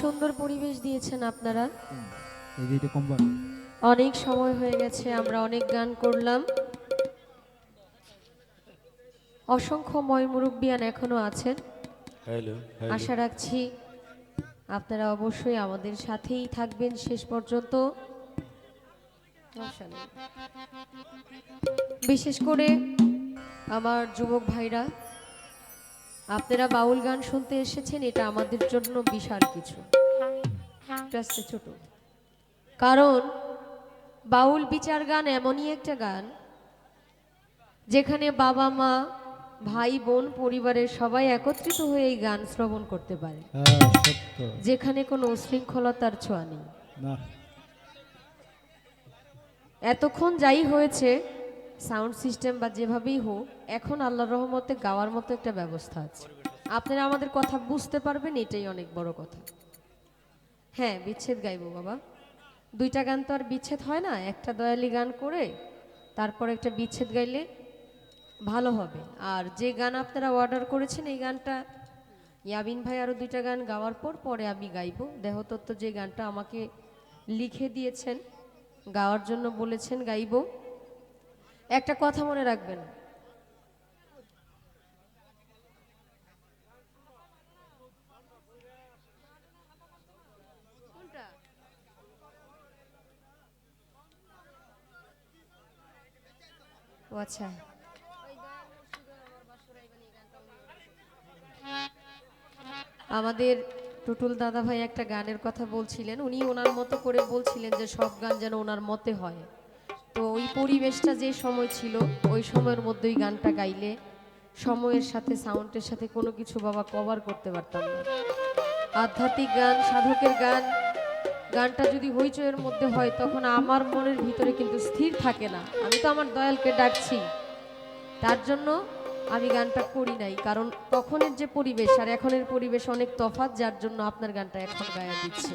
সুন্দর পরিবেশ দিয়েছেন আপনারা। এই যে এটা কম্বার অনেক সময় হয়ে গেছে আমরা অনেক গান করলাম। অসংখ্য ময় মুরব্বিয়ান এখনও আছেন। আশা রাখছি আপনারা অবশ্যই আমাদের সাথেই থাকবেন শেষ পর্যন্ত। বিশেষ করে আমার যুবক ভাইরা আপনারা বাউল গান শুনতে এসেছেন এটা আমাদের জন্য বিশাল কিছু। ছোট। কারণ বাউল বিচার গান এমনই একটা গান যেখানে বাবা মা ভাই বোন পরিবারের সবাই একত্রিত হয়ে এই গান শ্রবণ করতে পারে। হ্যাঁ যেখানে কোনো উশৃঙ্খলতার ছোঁয়া নেই। এতক্ষণ যাই হয়েছে সাউন্ড সিস্টেম বা যেভাবেই হোক, এখন আল্লাহর রহমতে গাওয়ার মতো একটা ব্যবস্থা আছে। আপনারা আমাদের কথা বুঝতে পারবেন, এটাই অনেক বড় কথা। হ্যাঁ বিচ্ছেদ গাইবো বাবা। দুইটা গান তো আর বিচ্ছেদ হয় না, একটা দয়ালি গান করে, তারপর একটা বিচ্ছেদ গাইলে ভালো হবে। আর যে গান আপনারা অর্ডার করেছেন, এই গানটা, ইয়াবিন ভাই আরও দুইটা গান গাওয়ার পর পরে আমি গাইবো। দেহতত্ত্ব যে গানটা আমাকে লিখে দিয়েছেন, গাওয়ার জন্য বলেছেন, গাইবো। একটা কথা মনে রাখবেন। আচ্ছা। আমাদের টুটুল দাদা ভাই একটা গানের কথা বলছিলেন। উনি ওনার মতো করে বলছিলেন যে সব গান যেন ওনার মতে হয়। তো ওই পরিবেশটা যে সময় ছিল, ওই সময়ের মধ্যে ওই গানটা গাইলে সময়ের সাথে, সাউন্ডের সাথে কোনো কিছু বাবা কভার করতে পারতাম না। আধ্যাত্মিক গান, সাধকের গান, গানটা যদি হইচয়ের মধ্যে হয়, তখন আমার মনের ভিতরে কিন্তু স্থির থাকে না। আমি তো আমার দয়ালকে ডাকছি। তার জন্য আমি গানটা করি নাই, কারণ তখনের যে পরিবেশ আর এখনের পরিবেশ অনেক তফাৎ, যার জন্য আপনার গানটা এখন গায়া দিচ্ছে।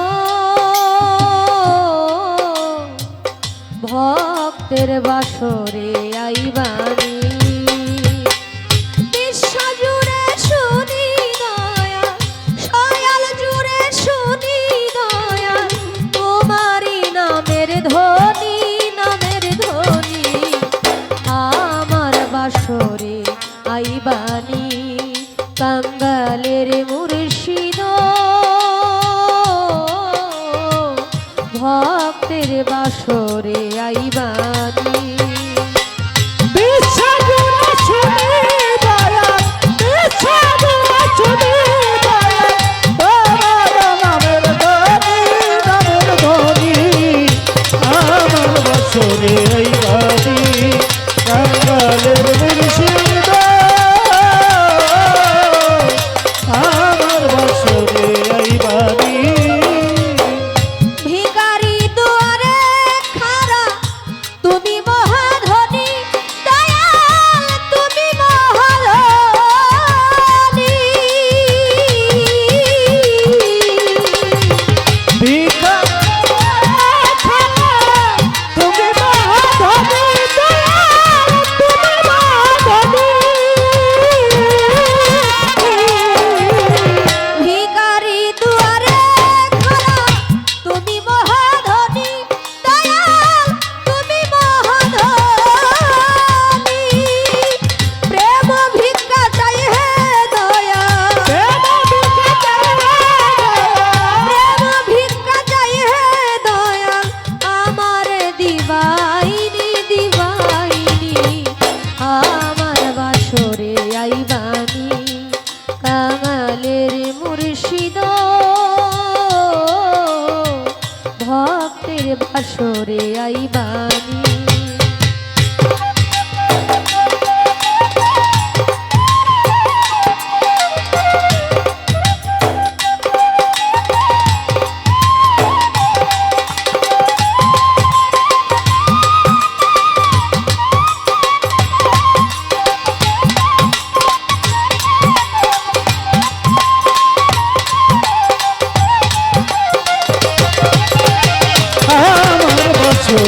ভক্তের বাসরে আইবানি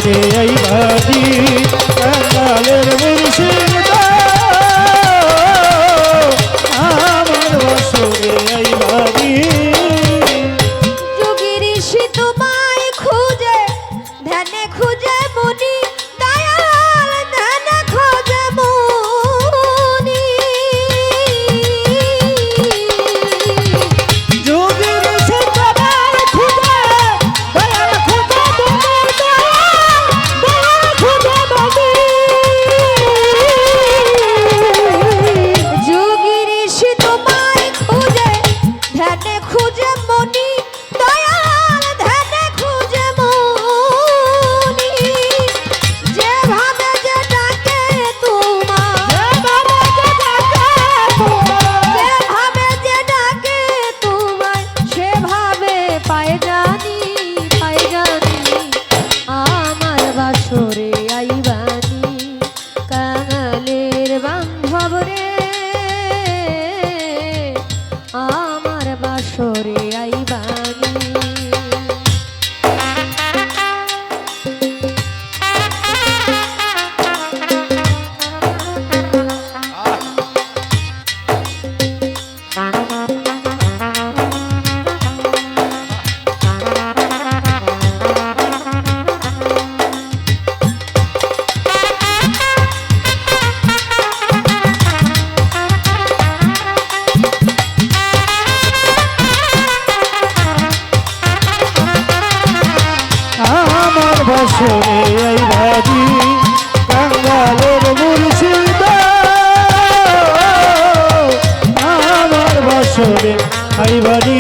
বছরে এই বাদি আমার বাসরে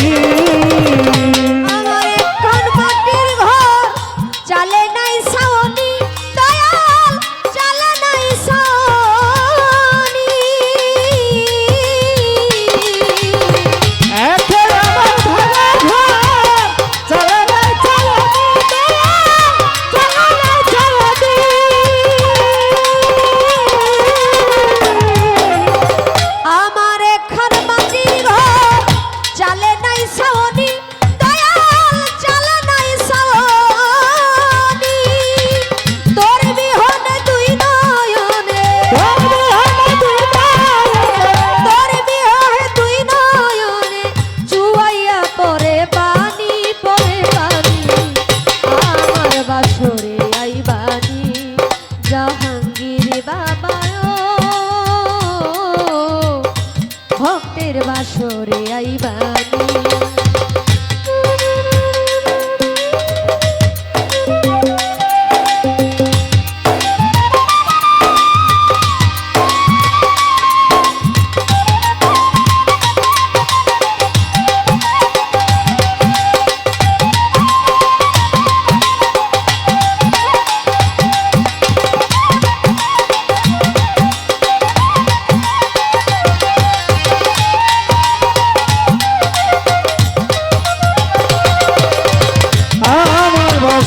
এই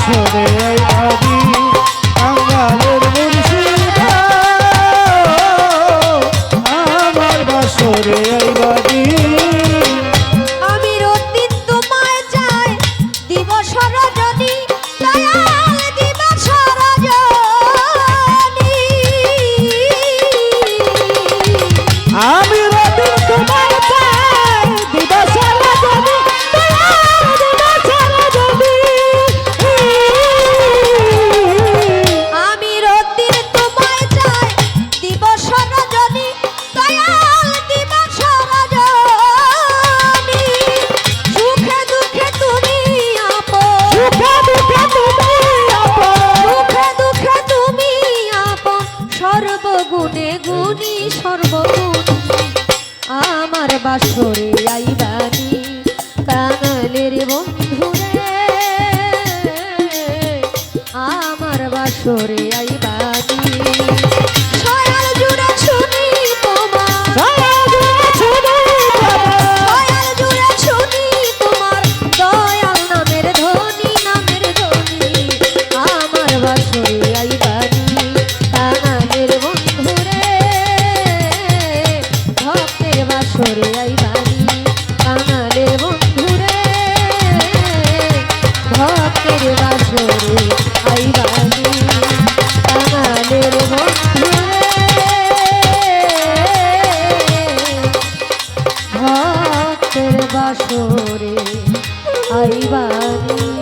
আমার আমার ভক্তের বাসরে আইবানি কানালের বন্ধুরে ভক্তের বাসরে আইবানি